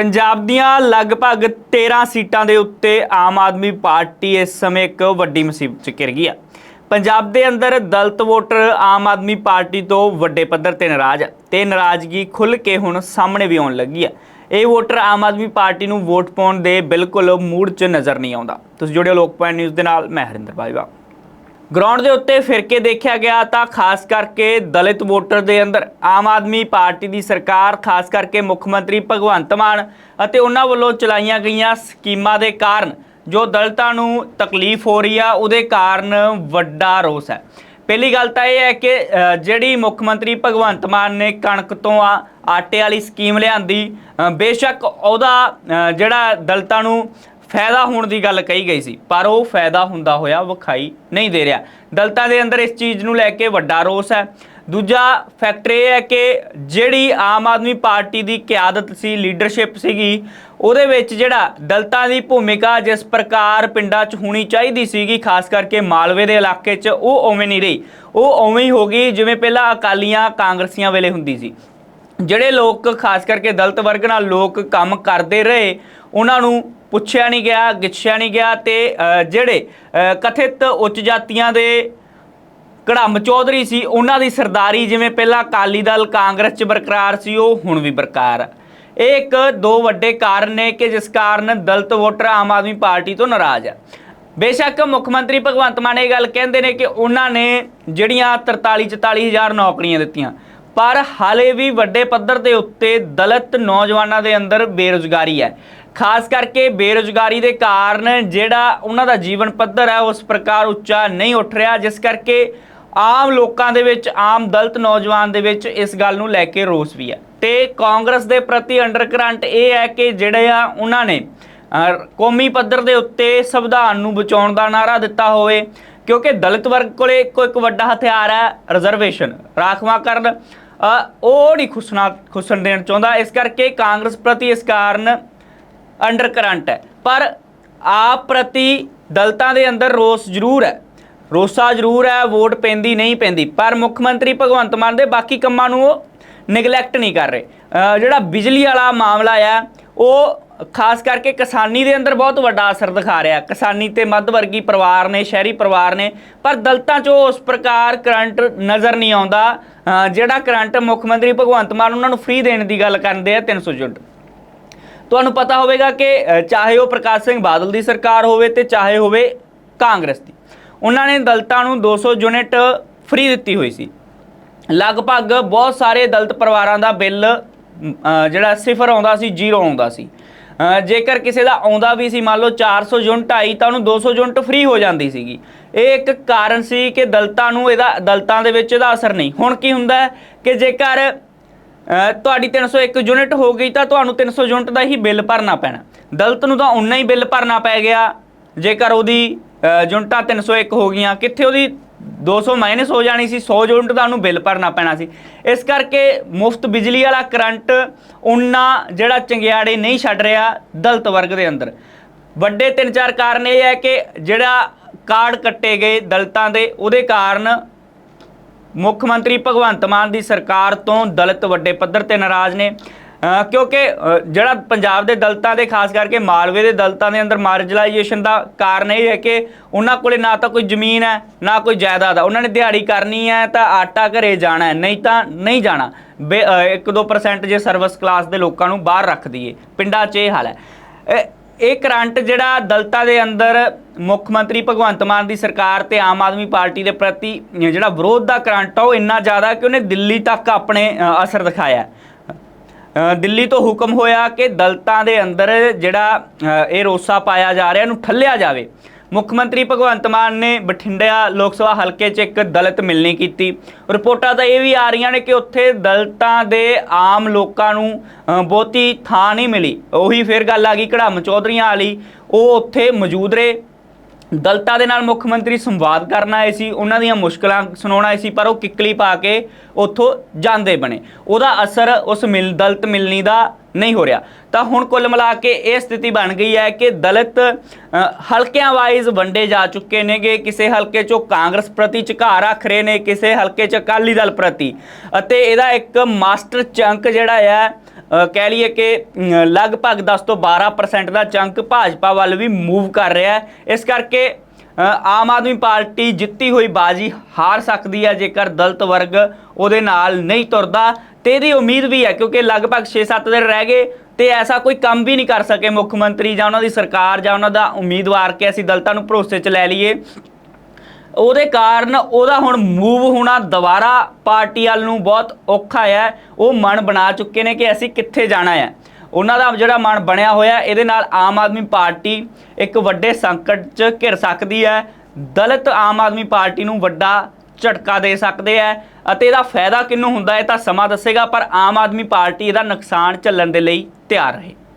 ਪੰਜਾਬ ਦੀਆਂ ਲਗਭਗ 13 ਸੀਟਾਂ ਦੇ ਉੱਤੇ ਆਮ ਆਦਮੀ ਪਾਰਟੀ ਇਸ ਸਮੇਂ ਇੱਕ ਵੱਡੀ ਮੁਸੀਬਤ 'ਚ ਘਿਰ ਗਈ ਹੈ ਪੰਜਾਬ ਦੇ ਅੰਦਰ ਦਲਤ ਵੋਟਰ ਆਮ ਆਦਮੀ ਪਾਰਟੀ ਤੋਂ ਵੱਡੇ ਪੱਧਰ ਤੇ ਨਾਰਾਜ਼ ਹੈ ਤੇ ਨਾਰਾਜ਼ਗੀ ਖੁੱਲ ਕੇ ਹੁਣ ਸਾਹਮਣੇ ਵੀ ਆਉਣ ਲੱਗੀ ਹੈ ਇਹ ਵੋਟਰ ਆਮ ਆਦਮੀ ਪਾਰਟੀ ਨੂੰ ਵੋਟ ਪਾਉਣ ਦੇ ਬਿਲਕੁਲ ਮੂਡ 'ਚ ਨਜ਼ਰ ਨਹੀਂ ਆਉਂਦਾ। ਤੁਸੀਂ ਜੁੜਿਓ ਲੋਕ ਪੁਆਇੰਟ ਨਿਊਜ਼ ਦੇ ਨਾਲ, ਮੈਂ ਹਰਿੰਦਰ ਬਾਈਵਾ ਗਰਾਊਂਡ ਦੇ ਉੱਤੇ ਫਿਰ ਕੇ ਦੇਖਿਆ ਗਿਆ ਤਾਂ ਖਾਸ ਕਰਕੇ ਦਲਿਤ ਵੋਟਰ ਦੇ ਅੰਦਰ ਆਮ ਆਦਮੀ ਪਾਰਟੀ ਦੀ ਸਰਕਾਰ, ਖਾਸ ਕਰਕੇ ਮੁੱਖ ਮੰਤਰੀ ਭਗਵੰਤ ਮਾਨ ਅਤੇ ਉਹਨਾਂ ਵੱਲੋਂ ਚਲਾਈਆਂ ਗਈਆਂ ਸਕੀਮਾਂ ਦੇ ਕਾਰਨ ਜੋ ਦਲਿਤਾਂ ਨੂੰ ਤਕਲੀਫ ਹੋ ਰਹੀ ਆ, ਉਹਦੇ ਕਾਰਨ ਵੱਡਾ ਰੋਸ ਹੈ। ਪਹਿਲੀ ਗੱਲ ਤਾਂ ਇਹ ਹੈ ਕਿ ਜਿਹੜੀ ਮੁੱਖ ਮੰਤਰੀ ਭਗਵੰਤ ਮਾਨ ਨੇ ਕਣਕ ਤੋਂ ਆ ਆਟੇ ਵਾਲੀ ਸਕੀਮ ਲਿਆਂਦੀ ਬੇਸ਼ੱਕ ਉਹਦਾ ਜਿਹੜਾ ਦਲਿਤਾਂ ਨੂੰ ਫਾਇਦਾ ਹੋਣ ਦੀ ਗੱਲ ਕਹੀ ਗਈ ਸੀ, ਪਰ ਉਹ ਫਾਇਦਾ ਹੁੰਦਾ ਹੋਇਆ ਵਿਖਾਈ ਨਹੀਂ ਦੇ ਰਿਹਾ। ਦਲਤਾਂ ਦੇ ਅੰਦਰ ਇਸ ਚੀਜ਼ ਨੂੰ ਲੈ ਕੇ ਵੱਡਾ ਰੋਸ ਹੈ। ਦੂਜਾ ਫੈਕਟਰ ਇਹ ਹੈ ਕਿ ਜਿਹੜੀ ਆਮ ਆਦਮੀ ਪਾਰਟੀ ਦੀ ਕਿਆਦਤ ਸੀ ਲੀਡਰਸ਼ਿਪ ਸੀਗੀ, ਉਹਦੇ ਵਿੱਚ ਜਿਹੜਾ ਦਲਤਾਂ ਦੀ ਭੂਮਿਕਾ ਜਿਸ ਪ੍ਰਕਾਰ ਪਿੰਡਾਂ 'ਚ ਹੋਣੀ ਚਾਹੀਦੀ ਸੀਗੀ, ਖਾਸ ਕਰਕੇ ਮਾਲਵੇ ਦੇ ਇਲਾਕੇ 'ਚ, ਉਹ ਉਵੇਂ ਨਹੀਂ ਰਹੀ। ਉਹ ਉਵੇਂ ਹੀ ਹੋ ਗਈ, ਜਿਵੇਂ ਪਹਿਲਾਂ ਅਕਾਲੀਆਂ ਕਾਂਗਰਸੀਆਂ ਵੇਲੇ ਹੁੰਦੀ ਸੀ। ਜਿਹੜੇ ਲੋਕ, ਖਾਸ ਕਰਕੇ ਦਲਤ ਵਰਗ ਨਾਲ ਲੋਕ ਕੰਮ ਕਰਦੇ ਰਹੇ, ਉਹਨਾਂ ਨੂੰ ਪੁੱਛਿਆ ਨਹੀਂ ਗਿਆ, ਗਿੱਛਿਆ ਨਹੀਂ ਗਿਆ ਤੇ ਜਿਹੜੇ ਕਥਿਤ ਉੱਚ ਜਾਤੀਆਂ ਦੇ ਕੜਮ ਚੌਧਰੀ ਸੀ, ਉਹਨਾਂ ਦੀ ਸਰਦਾਰੀ ਜਿਵੇਂ ਪਹਿਲਾਂ ਅਕਾਲੀ ਦਲ, ਕਾਂਗਰਸ 'ਚ ਬਰਕਰਾਰ ਸੀ, ਉਹ ਹੁਣ ਵੀ ਬਰਕਰਾਰ ਇਹ ਇੱਕ ਦੋ ਵੱਡੇ ਕਾਰਨ ਨੇ ਕਿ ਜਿਸ ਕਾਰਨ ਦਲਤ ਵੋਟਰ ਆਮ ਆਦਮੀ ਪਾਰਟੀ ਤੋਂ ਨਾਰਾਜ਼ ਹੈ ਬੇਸ਼ੱਕ ਮੁੱਖ ਮੰਤਰੀ ਭਗਵੰਤ ਮਾਨ ਇਹ ਗੱਲ ਕਹਿੰਦੇ ਨੇ ਕਿ ਉਹਨਾਂ ਨੇ ਜਿਹੜੀਆਂ 43 44 ਹਜ਼ਾਰ ਨੌਕਰੀਆਂ ਦਿੱਤੀਆਂ, ਪਰ ਹਾਲੇ ਵੀ ਵੱਡੇ ਪੱਧਰ ਦੇ ਉੱਤੇ ਦਲਿਤ ਨੌਜਵਾਨਾਂ ਦੇ ਅੰਦਰ ਬੇਰੁਜ਼ਗਾਰੀ ਹੈ। ਖਾਸ ਕਰਕੇ ਬੇਰੁਜ਼ਗਾਰੀ ਦੇ ਕਾਰਨ ਜਿਹੜਾ ਉਹਨਾਂ ਦਾ ਜੀਵਨ ਪੱਧਰ ਹੈ ਉਸ ਪ੍ਰਕਾਰ ਉੱਚਾ ਨਹੀਂ ਉੱਠ ਰਿਹਾ ਜਿਸ ਕਰਕੇ ਆਮ ਲੋਕਾਂ ਦੇ ਵਿੱਚ ਆਮ ਦਲਤ ਨੌਜਵਾਨ ਦੇ ਵਿੱਚ ਇਸ ਗੱਲ ਨੂੰ ਲੈ ਕੇ ਰੋਸ ਵੀ ਹੈ। ਤੇ ਕਾਂਗਰਸ ਦੇ ਪ੍ਰਤੀ ਅੰਡਰਕਰੰਟ ਇਹ ਹੈ ਕਿ ਜਿਹੜੇ ਆ ਉਹਨਾਂ ਨੇ ਕੌਮੀ ਪੱਧਰ ਦੇ ਉੱਤੇ ਸੰਵਿਧਾਨ ਨੂੰ ਬਚਾਉਣ ਦਾ ਨਾਰਾ ਦਿੱਤਾ ਹੋਵੇ ਕਿਉਂਕਿ ਦਲਿਤ ਵਰਗ ਕੋਲੇ ਇੱਕੋ ਇੱਕ ਵੱਡਾ ਹਥਿਆਰ ਹੈ ਰਿਜ਼ਰਵੇਸ਼ਨ ਰਾਖਵਾਂਕਰਨ ਅਹ, ਉਹ ਨਹੀਂ ਖੁਸਣਾ ਖੁਸਣ ਦੇਣ ਚਾਹੁੰਦਾ। ਇਸ ਕਰਕੇ ਕਾਂਗਰਸ ਪ੍ਰਤੀ ਇਸ ਕਾਰਨ ਅੰਡਰ ਕਰੰਟ ਹੈ। ਪਰ ਆਪ ਪ੍ਰਤੀ ਦਲਤਾਂ ਦੇ ਅੰਦਰ ਰੋਸ ਜ਼ਰੂਰ ਹੈ। ਰੋਸਾ ਜ਼ਰੂਰ ਹੈ, ਵੋਟ ਪੈਂਦੀ ਨਹੀਂ ਪੈਂਦੀ। ਪਰ ਮੁੱਖ ਮੰਤਰੀ ਭਗਵੰਤ ਮਾਨ ਦੇ ਬਾਕੀ ਕੰਮਾਂ ਨੂੰ ਉਹ ਨਿਗਲੈਕਟ ਨਹੀਂ ਕਰ ਰਹੇ। ਜਿਹੜਾ ਬਿਜਲੀ ਵਾਲਾ ਮਾਮਲਾ ਆ, ਉਹ ਖਾਸ ਕਰਕੇ ਕਿਸਾਨੀ ਦੇ ਅੰਦਰ ਬਹੁਤ ਵੱਡਾ ਅਸਰ ਦਿਖਾ ਰਿਹਾ। ਕਿਸਾਨੀ ਤੇ ਮੱਧ ਵਰਗੀ ਪਰਿਵਾਰ ਨੇ, ਸ਼ਹਿਰੀ ਪਰਿਵਾਰ ਨੇ, ਪਰ ਦਲਤਾਂ 'ਚ ਉਸ ਪ੍ਰਕਾਰ ਕਰੰਟ ਨਜ਼ਰ ਨਹੀਂ ਆਉਂਦਾ। ਜਿਹੜਾ ਕਰੰਟ ਮੁੱਖ ਮੰਤਰੀ ਭਗਵੰਤ ਮਾਨ ਉਹਨਾਂ ਨੂੰ ਫ੍ਰੀ ਦੇਣ ਦੀ ਗੱਲ ਕਰਦੇ ਆ 300 ਯੂਨਿਟ। ਤੁਹਾਨੂੰ ਪਤਾ ਹੋਵੇਗਾ ਕਿ ਚਾਹੇ ਉਹ ਪ੍ਰਕਾਸ਼ ਸਿੰਘ ਬਾਦਲ ਦੀ ਸਰਕਾਰ ਹੋਵੇ ਤੇ ਚਾਹੇ ਹੋਵੇ ਕਾਂਗਰਸ ਦੀ। ਉਹਨਾਂ ਨੇ ਦਲਤਾਂ ਨੂੰ 200 ਯੂਨਿਟ ਫ੍ਰੀ ਦਿੱਤੀ ਹੋਈ ਸੀ। ਲਗਭਗ ਬਹੁਤ ਸਾਰੇ ਦਲਤ ਪਰਿਵਾਰਾਂ ਦਾ ਬਿੱਲ ਜਿਹੜਾ ਸਿਫਰ ਆਉਂਦਾ ਸੀ, ਜ਼ੀਰੋ ਆਉਂਦਾ ਸੀ। ਜੇਕਰ ਕਿਸੇ ਦਾ ਆਉਂਦਾ ਵੀ ਸੀ, ਮੰਨ ਲਓ 400 ਯੂਨਿਟ ਆਈ, ਤਾਂ ਉਹਨੂੰ 200 ਯੂਨਿਟ ਫ੍ਰੀ ਹੋ ਜਾਂਦੀ ਸੀਗੀ। ਇਹ ਇੱਕ ਕਾਰਨ ਸੀ ਕਿ ਦਲਤਾਂ ਨੂੰ ਇਹਦਾ, ਦਲਤਾਂ ਦੇ ਵਿੱਚ ਇਹਦਾ ਅਸਰ ਨਹੀਂ। ਹੁਣ ਕੀ ਹੁੰਦਾ ਕਿ ਜੇਕਰ ਤੁਹਾਡੀ 301 ਯੂਨਿਟ ਹੋ ਗਈ ਤਾਂ ਤੁਹਾਨੂੰ 300 ਯੂਨਿਟ ਦਾ ਹੀ ਬਿੱਲ ਭਰਨਾ ਪੈਣਾ। ਦਲਤ ਨੂੰ ਤਾਂ ਉਨਾ ਹੀ ਬਿੱਲ ਭਰਨਾ ਪੈ ਗਿਆ। ਜੇਕਰ ਉਹਦੀ ਅ, ਯੂਨਿਟਾਂ 301 ਹੋ ਗਈਆਂ ਕਿੱਥੇ ਉਹਦੀ 200 ਮਾਈਨਸ ਹੋ ਜਾਣੀ ਸੀ 100 ਯੂਨਿਟ ਦਾ ਉਹਨੂੰ ਬਿੱਲ ਭਰਨਾ ਪੈਣਾ ਸੀ। ਇਸ ਕਰਕੇ ਮੁਫਤ ਬਿਜਲੀ ਵਾਲਾ ਕਰੰਟ ਉਨਾ ਜਿਹੜਾ ਚੰਗਿਆੜੇ ਨਹੀਂ ਛੱਡ ਰਿਹਾ ਦਲਤ ਵਰਗ ਦੇ ਅੰਦਰ। ਵੱਡੇ ਤਿੰਨ ਚਾਰ ਕਾਰਨ ਇਹ ਹੈ ਕਿ ਜਿਹੜਾ ਕਾਰਡ ਕੱਟੇ ਗਏ ਦਲਤਾਂ ਦੇ ਉਹਦੇ ਕਾਰਨ ਮੁੱਖ ਮੰਤਰੀ ਭਗਵੰਤ ਮਾਨ ਦੀ ਸਰਕਾਰ ਤੋਂ ਦਲਿਤ ਵੱਡੇ ਪੱਧਰ ਤੇ ਨਾਰਾਜ਼ ਨੇ। ਕਿਉਂਕਿ ਜਿਹੜਾ ਪੰਜਾਬ ਦੇ ਦਲਤਾਂ ਦੇ, ਖਾਸ ਕਰਕੇ ਮਾਲਵੇ ਦੇ ਦਲਤਾਂ ਦੇ ਅੰਦਰ ਮਾਰਜਲਾਈਜੇਸ਼ਨ ਦਾ ਕਾਰਨ ਇਹ ਹੈ ਕਿ ਉਹਨਾਂ ਕੋਲੇ ਨਾ ਤਾਂ ਕੋਈ ਜ਼ਮੀਨ ਹੈ, ਨਾ ਕੋਈ ਜਾਇਦਾਦ ਹੈ ਉਹਨਾਂ ਨੇ ਦਿਹਾੜੀ ਕਰਨੀ ਹੈ ਤਾਂ ਆਟਾ ਘਰੇ ਜਾਣਾ ਹੈ, ਨਹੀਂ ਤਾਂ ਨਹੀਂ ਜਾਣਾ। 1-2% ਜੇ ਸਰਵਿਸ ਕਲਾਸ ਦੇ ਲੋਕਾਂ ਨੂੰ ਬਾਹਰ ਰੱਖ ਦਈਏ। ਪਿੰਡਾਂ 'ਚ ਇਹ ਹਾਲ ਹੈ। ਇਹ- ਕਰੰਟ ਜਿਹੜਾ ਦਲਤਾ ਦੇ ਅੰਦਰ ਮੁੱਖ ਮੰਤਰੀ ਭਗਵੰਤ ਮਾਨ ਦੀ ਸਰਕਾਰ ਤੇ ਆਮ ਆਦਮੀ ਪਾਰਟੀ ਦੇ ਪ੍ਰਤੀ ਜਿਹੜਾ ਵਿਰੋਧ ਦਾ ਕਰੰਟ ਆ, ਉਹ ਇੰਨਾ ਜ਼ਿਆਦਾ ਕਿ ਉਹਨੇ ਦਿੱਲੀ ਤੱਕ ਆਪਣੇ ਅਸਰ ਦਿਖਾਇਆ। ਦਿੱਲੀ ਤੋਂ ਹੁਕਮ ਹੋਇਆ ਕਿ ਦਲਤਾਂ ਦੇ ਅੰਦਰ ਜਿਹੜਾ ਇਹ ਰੋਸਾ ਪਾਇਆ ਜਾ ਰਿਹਾ, ਇਹਨੂੰ ਠੱਲਿਆ ਜਾਵੇ। ਮੁੱਖ ਮੰਤਰੀ ਭਗਵੰਤ ਮਾਨ ਨੇ ਬਠਿੰਡਾ ਲੋਕ ਸਭਾ ਹਲਕੇ 'ਚ ਇੱਕ ਦਲਿਤ ਮਿਲਣੀ ਕੀਤੀ। ਰਿਪੋਰਟਾਂ ਤਾਂ ਇਹ ਵੀ ਆ ਰਹੀਆਂ ਨੇ ਕਿ ਉੱਥੇ ਦਲਿਤਾਂ ਦੇ ਆਮ ਲੋਕਾਂ ਨੂੰ ਬਹੁਤੀ ਥਾਂ ਨਹੀਂ ਮਿਲੀ। ਉਹੀ ਫਿਰ ਗੱਲ ਆ ਗਈ ਕੜਾਮ ਚੌਧਰੀਆਂ ਵਾਲੀ। ਉਹ ਉੱਥੇ ਮੌਜੂਦ ਰਹੇ। ਦਲਤਾ ਦੇ ਨਾਲ ਮੁੱਖ ਮੰਤਰੀ ਸੰਵਾਦ ਕਰਨ ਆਏ ਸੀ। ਉਹਨਾਂ ਦੀਆਂ ਮੁਸ਼ਕਲਾਂ ਸੁਣਾਉਣ ਆਏ ਸੀ, ਪਰ ਉਹ ਕਿੱਕਲੀ ਪਾ ਕੇ ਉੱਥੋਂ ਜਾਂਦੇ ਬਣੇ। ਉਹਦਾ ਅਸਰ ਉਸ ਮਿਲ, ਦਲਤ ਮਿਲਣੀ ਦਾ ਨਹੀਂ ਹੋ ਰਿਹਾ। ਤਾਂ ਹੁਣ ਕੁੱਲ ਮਿਲਾ ਕੇ ਇਹ ਸਥਿਤੀ ਬਣ ਗਈ ਹੈ ਕਿ ਦਲਿਤ ਹਲਕਿਆਂ ਵਾਈਜ਼ ਵੰਡੇ ਜਾ ਚੁੱਕੇ ਨੇਗੇ। ਕਿਸੇ ਹਲਕੇ 'ਚੋਂ ਕਾਂਗਰਸ ਪ੍ਰਤੀ ਝੁਕਾਅ ਰੱਖ ਰਹੇ ਨੇ, ਕਿਸੇ ਹਲਕੇ 'ਚ ਅਕਾਲੀ ਦਲ ਪ੍ਰਤੀ। ਅਤੇ ਇਹਦਾ ਇੱਕ ਮਾਸਟਰ ਚੰਕ ਜਿਹੜਾ ਹੈ ਕਹਿ ਲਈਏ ਕਿ ਲਗਭਗ 10 ਤੋਂ 12% ਦਾ ਚੰਕ ਭਾਜਪਾ ਵੱਲ ਵੀ ਮੂਵ ਕਰ ਰਿਹਾ ਹੈ। ਇਸ ਕਰਕੇ ਆਮ ਆਦਮੀ ਪਾਰਟੀ ਜਿੱਤੀ ਹੋਈ ਬਾਜੀ ਹਾਰ ਸਕਦੀ ਹੈ ਜੇਕਰ ਦਲਤ ਵਰਗ ਉਹਦੇ ਨਾਲ ਨਹੀਂ ਤੁਰਦਾ। ਤੇ ਇਹਦੀ ਉਮੀਦ ਵੀ ਹੈ, ਕਿਉਂਕਿ ਲਗਭਗ 6-7 ਦਿਨ ਰਹਿ ਗਏ ਤੇ ਐਸਾ ਕੋਈ ਕੰਮ ਵੀ ਨਹੀਂ ਕਰ ਸਕੇ ਮੁੱਖ ਮੰਤਰੀ ਜਾਂ ਉਹਨਾਂ ਦੀ ਸਰਕਾਰ ਜਾਂ ਉਹਨਾਂ ਦਾ ਉਮੀਦਵਾਰ ਕਿ ਅਸੀਂ ਦਲਤਾਂ ਨੂੰ ਭਰੋਸੇ 'ਚ ਲੈ ਲਈਏ। ਉਹਦੇ ਕਾਰਨ ਉਹਦਾ ਹੁਣ ਮੂਵ ਹੋਣਾ ਦੁਬਾਰਾ ਪਾਰਟੀ ਵਾਲ ਨੂੰ ਬਹੁਤ ਔਖਾ ਹੈ। ਉਹ ਮਨ ਬਣਾ ਚੁੱਕੇ ਨੇ ਕਿ ਅਸੀਂ ਕਿੱਥੇ ਜਾਣਾ ਹੈ। ਉਹਨਾਂ ਦਾ ਜਿਹੜਾ ਮਨ ਬਣਿਆ ਹੋਇਆ, ਇਹਦੇ ਨਾਲ ਆਮ ਆਦਮੀ ਪਾਰਟੀ ਇੱਕ ਵੱਡੇ ਸੰਕਟ 'ਚ ਘਿਰ ਸਕਦੀ ਹੈ। ਦਲਿਤ ਆਮ ਆਦਮੀ ਪਾਰਟੀ ਨੂੰ ਵੱਡਾ ਝਟਕਾ ਦੇ ਸਕਦੇ ਹੈ ਅਤੇ ਇਹਦਾ ਫਾਇਦਾ ਕਿਹਨੂੰ ਹੁੰਦਾ ਹੈ ਤਾਂ ਸਮਾਂ ਦੱਸੇਗਾ, ਪਰ ਆਮ ਆਦਮੀ ਪਾਰਟੀ ਇਹਦਾ ਨੁਕਸਾਨ ਝੱਲਣ ਦੇ ਲਈ ਤਿਆਰ ਰਹੇ।